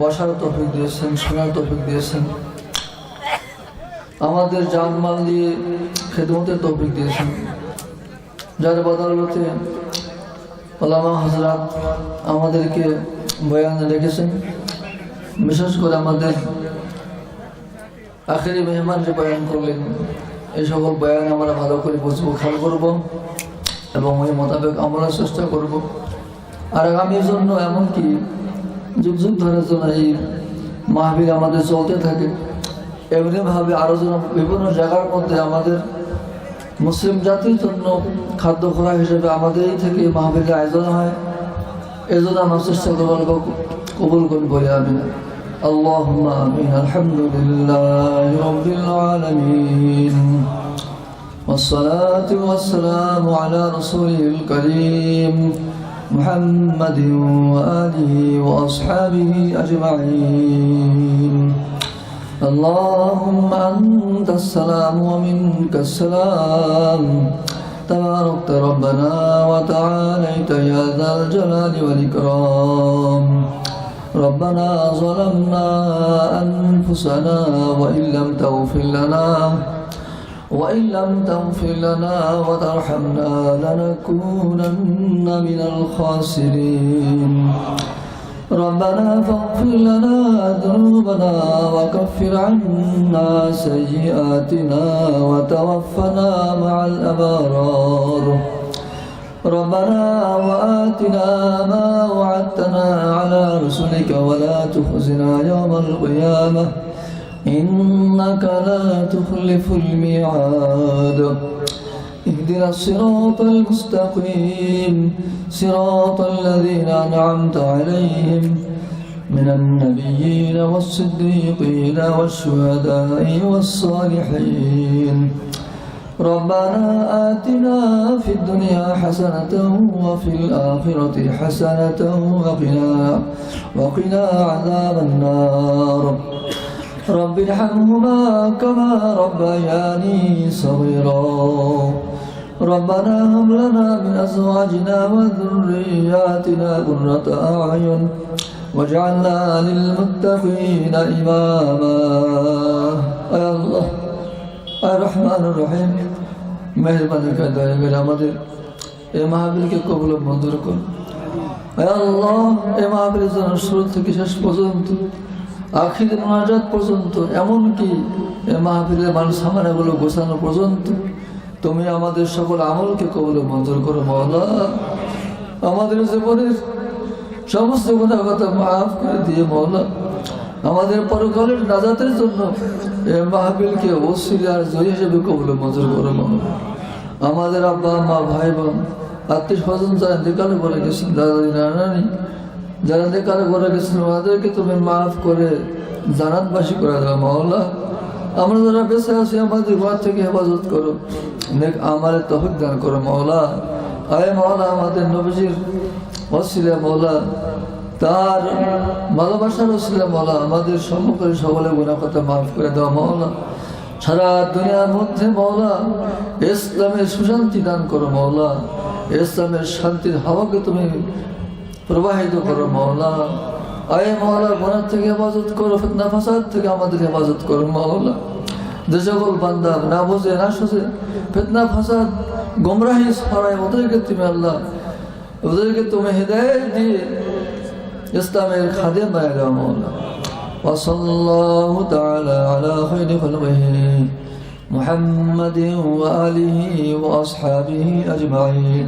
বসার তফিক দিয়েছেন শোনার তফিক দিয়েছেন। আমাদের জানমাল দিয়ে খেদমতের তফিক দিয়েছেন। যার বদলতে ওলামা হজরত আমাদেরকে বয়ানে রেখেছেন, বিশেষ করে আমাদের আখেরি মেহমান যে বয়ান করলেন এই সকল বয়ান আমরা ভালো করে বুঝব, খেয়াল করব এবং ওই মোতাবেক আমরা চেষ্টা করব। আর আগামীর জন্য এমনকি যুগ যুগ ধরে যেন এই মাহবিল আমাদের চলতে থাকে এমনিভাবে আরও যেন বিভিন্ন জায়গার মধ্যে আমাদের মুসলিম জাতির জন্য খাদ্য খোরাক হিসেবে আমাদের এই থেকে মাহবিলের আয়োজন হয় এজন্য আমরা চেষ্টা করবো কবুল করুন বলে আমি اللهم آمين الحمد لله رب العالمين والصلاة والسلام على رسوله الكريم محمد وآله وأصحابه أجمعين. اللهم أنت السلام ومنك السلام. تباركت ربنا وتعاليت يا ذا الجلال والإكرام. ربنا ظلمنا أنفسنا وإن لم تغفر لنا وإن لم تغفر لنا وترحمنا لنكونن من الخاسرين. ربنا فاغفر لنا ذنوبنا وكفر عنا سيئاتنا وتوفنا مع الأبرار. ربنا وآتنا ما وعدتنا على رسلك ولا تخزنا يوم القيامة. إنك لا تخلف الميعاد. اهدنا الصراط المستقيم. صراط الذين أنعمت عليهم. من النبيين والصديقين والشهداء والصالحين. ربنا آتنا في الدنيا حسنة وفي الآخرة حسنة وقنا وقنا عذاب النار. رب ارحمهما كما ربياني صغيرا ربنا هب لنا من أزواجنا وذرياتنا قرة أعين واجعلنا للمتقين إماما يا الله আর রহমান রহিম মেহরবানি করে দয়া করে আমাদের এই মাহবিলকে কবুল ও মঞ্জুর করুন হে আল্লাহ এই মাহবিলের জন্য শুরু থেকে শেষ পর্যন্ত আখির মোনাজাত পর্যন্ত, এমনকি এই মাহবিলের মানুষ সামানাগুলো গোছানো পর্যন্ত, তুমি আমাদের সকল আমলকে কবলে মঞ্জুর করো মহলা আমাদের জীবনের সমস্ত কথা কথা মাফ করে দিয়ে মহলা আমাদের পরকালের নাজাতের জন্য এ মাহফিলকে ওসিলার জয় হিসেবে কবলে মজুর করে মহল আমাদের আব্বা, মা, ভাই, বোন, আত্মীয় স্বজন যারা দেখালে করে গেছেন, দাদা, নানানি যারা দেখালে করে গেছেন ওনাদেরকে তুমি মাফ করে জানাতবাসী করে দেওয়া মহল্লা আমরা যারা বেঁচে আছি, আমাদের ঘর থেকে হেফাজত করো। নেক আমার তহক দান করো মহলা আয় মহলা আমাদের নবীজির ওসিলা মহলা তার ভালোবাসার ওসিলা মহলা আমাদের সম্মুখে সকলে গুণা কথা মাফ করে দেওয়া মহলা সারা দুনিয়ার মধ্যে মহলা ইসলামের সুশান্তি দান করো মহলা ইসলামের শান্তির হাওয়াকে তুমি প্রবাহিত করো মহলা আয় মহলা গোনার থেকে হেফাজত করো ফিতনা ফাসাদ থেকে আমাদের হেফাজত করো মহলা যে সকল বান্দা না বোঝে না সোঝে ফিতনা ফাসাদ গোমরাহি ছড়ায় ওদেরকে তুমি আল্লাহ ওদেরকে তুমি হৃদয় দিয়ে ইসলামের খাদে বায় দেওয়া মহলা وصلى الله تعالى على خير خلقه محمد وآله وأصحابه أجمعين